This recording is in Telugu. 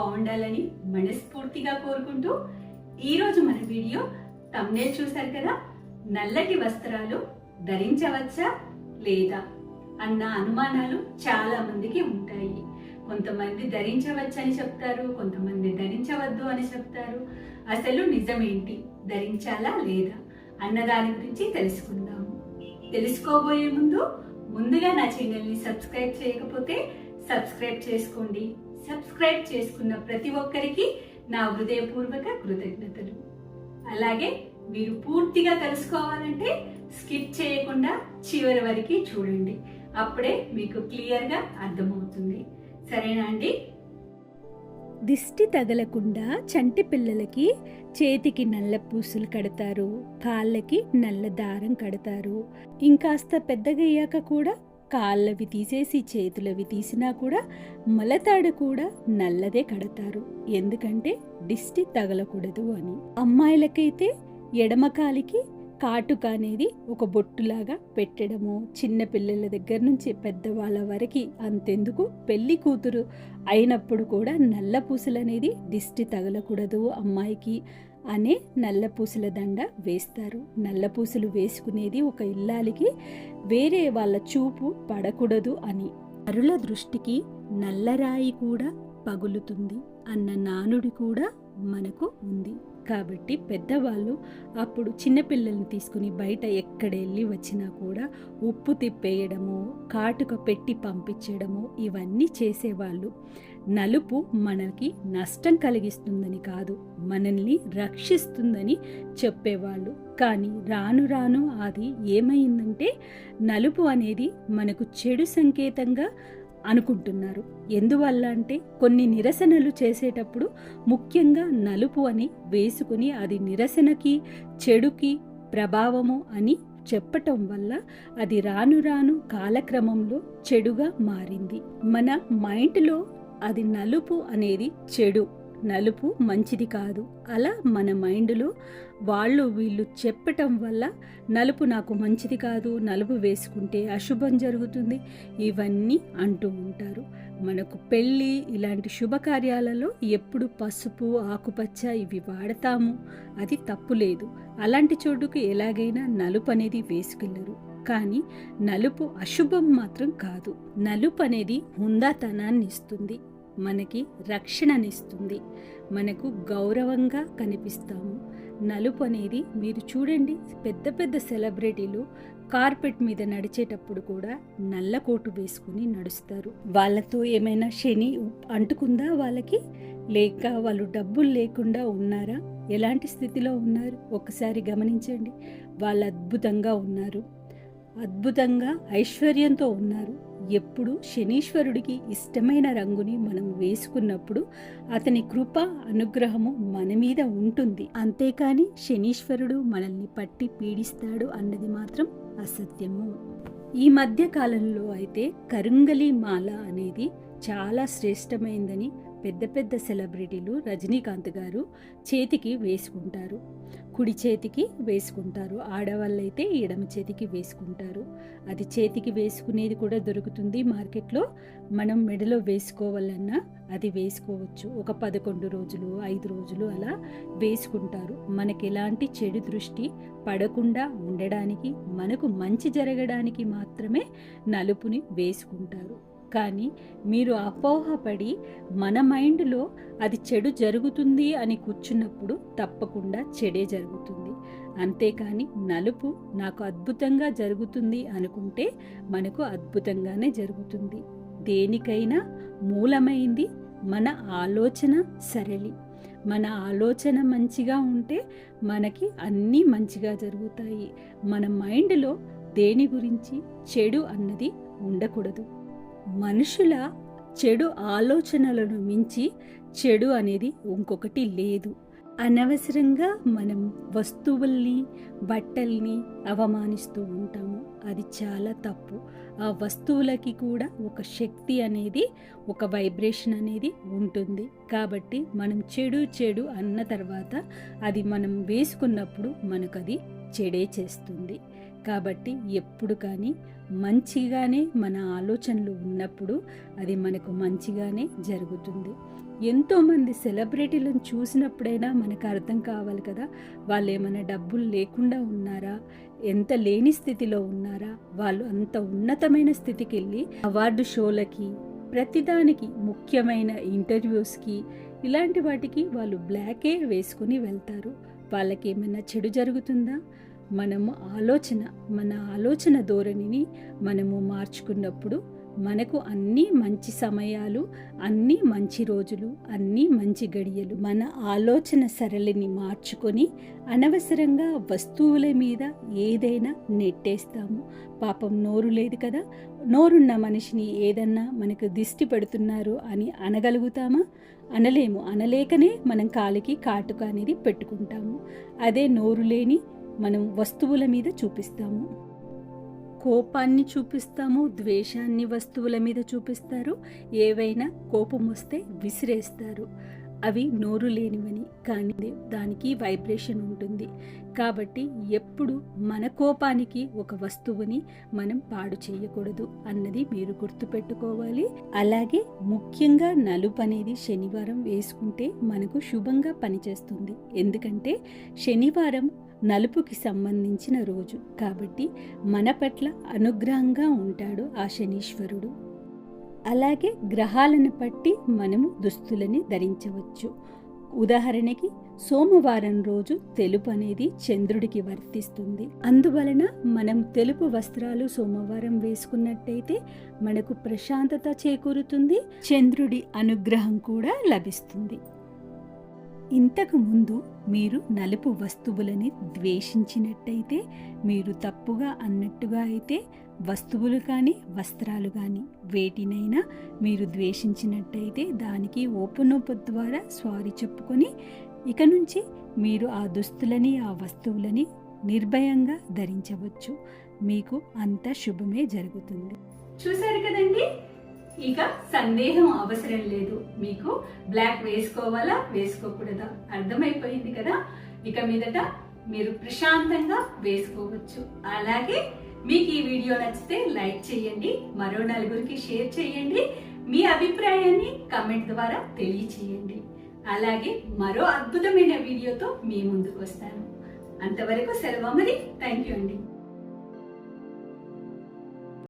బాగుండాలని మనస్ఫూర్తిగా కోరుకుంటూ ఈరోజు మన వీడియో తమ్నే చూశారు కదా? నల్లటి వస్త్రాలు ధరించవచ్చా లేదా? అన్న అనుమానాలు చాలా మందికి ఉంటాయి. కొంతమంది ధరించవచ్చని చెప్తారు కొంతమంది ధరించవద్దు అని చెప్తారు. అసలు నిజమేంటి? ధరించాలా లేదా? అన్న దాని గురించి తెలుసుకుందాము తెలుసుకోబోయే ముందు ముందుగా నా ఛానల్ని సబ్స్క్రైబ్ చేయకపోతే సబ్స్క్రైబ్ చేసుకోండి. సబ్స్క్రైబ్ చేసుకున్న ప్రతి ఒక్కరికి నా హృదయపూర్వక కృతజ్ఞతలు. అలాగే మీరు పూర్తిగా తెలుసుకోవాలంటే స్కిప్ చేయకుండా చివరి వరకు చూడండి. అప్పుడే మీకు క్లియర్గా అర్థమవుతుంది. సరేనా అండి? దిష్టి తగలకుండా చంటి పిల్లలకి చేతికి నల్ల పూసలు కడతారు కాళ్ళకి నల్ల దారం కడతారు. ఇంకాస్త పెద్దగయ్యాక కూడా కాళ్ళవి తీసేసి చేతులవి తీసినా కూడా మలతాడు కూడా నల్లదే కడతారు. ఎందుకంటే దిష్టి తగలకూడదు అని. అమ్మాయిలకైతే ఎడమ కాలికి కాటుక అనేది ఒక బొట్టులాగా పెట్టడము చిన్న పిల్లల దగ్గర నుంచి పెద్దవాళ్ళ వరకు అంతెందుకు. పెళ్ళి కూతురు అయినప్పుడు కూడా నల్ల పూసలు అనేది దిష్టి తగలకూడదు అమ్మాయికి. అనే నల్లపూసల దండ వేస్తారు. నల్లపూసలు వేసుకునేది ఒక ఇల్లాలికి వేరే వాళ్ళ చూపు పడకూడదు అని. అరుల దృష్టికి నల్లరాయి కూడా పగులుతుంది అన్న నానుడి కూడా మనకు ఉంది. కాబట్టి పెద్దవాళ్ళు అప్పుడు చిన్నపిల్లల్ని తీసుకుని బయట ఎక్కడ వెళ్ళి వచ్చినా కూడా ఉప్పు తిప్పేయడము కాటుక పెట్టి పంపించడము ఇవన్నీ చేసేవాళ్ళు. నలుపు మనకి నష్టం కలిగిస్తుందని కాదు మనల్ని రక్షిస్తుందని చెప్పేవాళ్ళు. కానీ రాను రాను అది ఏమైందంటే నలుపు అనేది మనకు చెడు సంకేతంగా అనుకుంటున్నారు. ఎందువల్ల అంటే కొన్ని నిరసనలు చేసేటప్పుడు ముఖ్యంగా నలుపు అని వేసుకుని అది నిరసనకి చెడుకి ప్రభావము అని చెప్పటం వల్ల అది రాను రాను కాలక్రమంలో చెడుగా మారింది. మన మైండ్లో అది నలుపు అనేది చెడు. నలుపు మంచిది కాదు. అలా మన మైండ్లో వాళ్ళు వీళ్ళు చెప్పటం వల్ల నలుపు నాకు మంచిది కాదు. నలుపు వేసుకుంటే అశుభం జరుగుతుంది. ఇవన్నీ అంటూ ఉంటారు. మనకు పెళ్ళి ఇలాంటి శుభకార్యాలలో ఎప్పుడు పసుపు ఆకుపచ్చ ఇవి వాడతాము. అది తప్పు లేదు. అలాంటి చోటుకు ఎలాగైనా నలుపు అనేది వేసుకెళ్ళరు కానీ నలుపు అశుభం మాత్రం కాదు. నలుపు అనేది హుందాతనాన్ని ఇస్తుంది మనకి రక్షణనిస్తుంది. మనకు గౌరవంగా కనిపిస్తాము. నలుపు అనేది మీరు చూడండి పెద్ద పెద్ద సెలబ్రిటీలు కార్పెట్ మీద నడిచేటప్పుడు కూడా నల్ల కోటు వేసుకుని నడుస్తారు. వాళ్ళతో ఏమైనా శని అంటుకుందా వాళ్ళకి? లేక వాళ్ళు డబ్బులు లేకుండా ఉన్నారా? ఎలాంటి స్థితిలో ఉన్నారు? ఒకసారి గమనించండి. వాళ్ళు అద్భుతంగా ఉన్నారు. అద్భుతంగా ఐశ్వర్యంతో ఉన్నారు. ఎప్పుడు శనీశ్వరుడికి ఇష్టమైన రంగుని మనం వేసుకున్నప్పుడు అతని కృప అనుగ్రహము మన మీద ఉంటుంది. అంతేకాని శనీశ్వరుడు మనల్ని పట్టి పీడిస్తాడు అన్నది మాత్రం అసత్యము. ఈ మధ్య కాలంలో అయితే కరుంగలి మాల అనేది చాలా శ్రేష్టమైందని పెద్ద పెద్ద సెలబ్రిటీలు రజనీకాంత్ గారు చేతికి వేసుకుంటారు. కుడి చేతికి వేసుకుంటారు. ఆడవాళ్ళైతే ఎడమ చేతికి వేసుకుంటారు. అది చేతికి వేసుకునేది కూడా దొరుకుతుంది మార్కెట్లో. మనం మెడలో వేసుకోవాలన్నా అది వేసుకోవచ్చు. ఒక పదకొండు రోజులు ఐదు రోజులు అలా వేసుకుంటారు. మనకి ఎలాంటి చెడు దృష్టి పడకుండా ఉండడానికి మనకు మంచి జరగడానికి మాత్రమే నలుపుని వేసుకుంటారు. కానీ మీరు అపోహపడి మన మైండ్లో అది చెడు జరుగుతుంది అని కూర్చున్నప్పుడు తప్పకుండా చెడే జరుగుతుంది. అంతేకాని నలుపు నాకు అద్భుతంగా జరుగుతుంది అనుకుంటే మనకు అద్భుతంగానే జరుగుతుంది. దేనికైనా మూలమైంది మన ఆలోచన సరళి. మన ఆలోచన మంచిగా ఉంటే మనకి అన్నీ మంచిగా జరుగుతాయి. మన మైండ్లో దేని గురించి చెడు అన్నది ఉండకూడదు. మనుషుల చెడు ఆలోచనలను మించి చెడు అనేది ఇంకొకటి లేదు. అనవసరంగా మనం వస్తువుల్ని బట్టల్ని అవమానిస్తూ ఉంటాము. అది చాలా తప్పు. ఆ వస్తువులకి కూడా ఒక శక్తి అనేది ఒక వైబ్రేషన్ అనేది ఉంటుంది. కాబట్టి మనం చెడు చెడు అన్న తర్వాత అది మనం వేసుకున్నప్పుడు మనకు అది చెడే చేస్తుంది. కాబట్టి ఎప్పుడు కానీ మంచిగానే మన ఆలోచనలు ఉన్నప్పుడు అది మనకు మంచిగానే జరుగుతుంది. ఎంతోమంది సెలబ్రిటీలను చూసినప్పుడైనా మనకు అర్థం కావాలి కదా వాళ్ళు ఏమైనా డబ్బులు లేకుండా ఉన్నారా ఎంత లేని స్థితిలో ఉన్నారా వాళ్ళు అంత ఉన్నతమైన స్థితికి వెళ్ళి అవార్డు షోలకి ప్రతిదానికి ముఖ్యమైన ఇంటర్వ్యూస్కి ఇలాంటి వాటికి వాళ్ళు బ్లాకే వేసుకుని వెళ్తారు. వాళ్ళకి ఏమైనా చెడు జరుగుతుందా? మనము ఆలోచన మన ఆలోచన ధోరణిని మనము మార్చుకున్నప్పుడు మనకు అన్నీ మంచి సమయాలు అన్నీ మంచి రోజులు అన్నీ మంచి గడియలు మన ఆలోచన సరళిని మార్చుకొని అనవసరంగా వస్తువుల మీద ఏదైనా నెట్టేస్తాము. పాపం నోరు లేదు కదా? నోరున్న మనిషిని ఏదన్నా మనకు దిష్టి పెడుతున్నారు అని అనగలుగుతామా? అనలేము. అనలేకనే మనం కాలికి కాటుక అనేది పెట్టుకుంటాము. అదే నోరు లేని మనం వస్తువుల మీద చూపిస్తాము. కోపాన్ని చూపిస్తాము ద్వేషాన్ని వస్తువుల మీద చూపిస్తారు. ఏవైనా కోపం వస్తే విసిరేస్తారు. అవి నోరు లేనివని కానీ దానికి వైబ్రేషన్ ఉంటుంది. కాబట్టి ఎప్పుడు మన కోపానికి ఒక వస్తువుని మనం పాడు చేయకూడదు అన్నది మీరు గుర్తుపెట్టుకోవాలి. అలాగే ముఖ్యంగా నలుపు అనేది శనివారం వేసుకుంటే మనకు శుభంగా పనిచేస్తుంది. ఎందుకంటే శనివారం నలుపుకి సంబంధించిన రోజు కాబట్టి మన పట్ల అనుగ్రహంగా ఉంటాడు ఆ శనీశ్వరుడు. అలాగే గ్రహాలను బట్టి మనము దుస్తులని ధరించవచ్చు. ఉదాహరణకి సోమవారం రోజు తెలుపు అనేది చంద్రుడికి వర్తిస్తుంది. అందువలన మనం తెలుపు వస్త్రాలు సోమవారం వేసుకున్నట్టయితే మనకు ప్రశాంతత చేకూరుతుంది చంద్రుడి అనుగ్రహం కూడా లభిస్తుంది. ఇంతకు ముందు మీరు నలుపు వస్తువులని ద్వేషించినట్టయితే మీరు తప్పుగా అన్నట్టుగా అయితే వస్తువులు కానీ వస్త్రాలు కానీ వేటినైనా మీరు ద్వేషించినట్టయితే దానికి ఓపెనోపు ద్వారా స్వారీ చెప్పుకొని ఇక నుంచి మీరు ఆ దుస్తులని ఆ వస్తువులని నిర్భయంగా ధరించవచ్చు. మీకు అంత శుభమే జరుగుతుంది. చూశారు కదండి? ఇక సందేహం అవసరం లేదు. మీకు బ్లాక్ వేసుకోవాలా? వేసుకోకూడదా? అర్థమైపోయింది కదా? ఇక మీదట మీరు ప్రశాంతంగా వేసుకోవచ్చు. అలాగే మీకు ఈ వీడియో నచ్చితే లైక్ చేయండి మరో నలుగురికి షేర్ చేయండి మీ అభిప్రాయాన్ని కమెంట్ ద్వారా తెలియచేయండి. అలాగే మరో అద్భుతమైన వీడియోతో మీ ముందుకు వస్తాను. అంతవరకు సెలవు మరి థ్యాంక్ యూ అండి.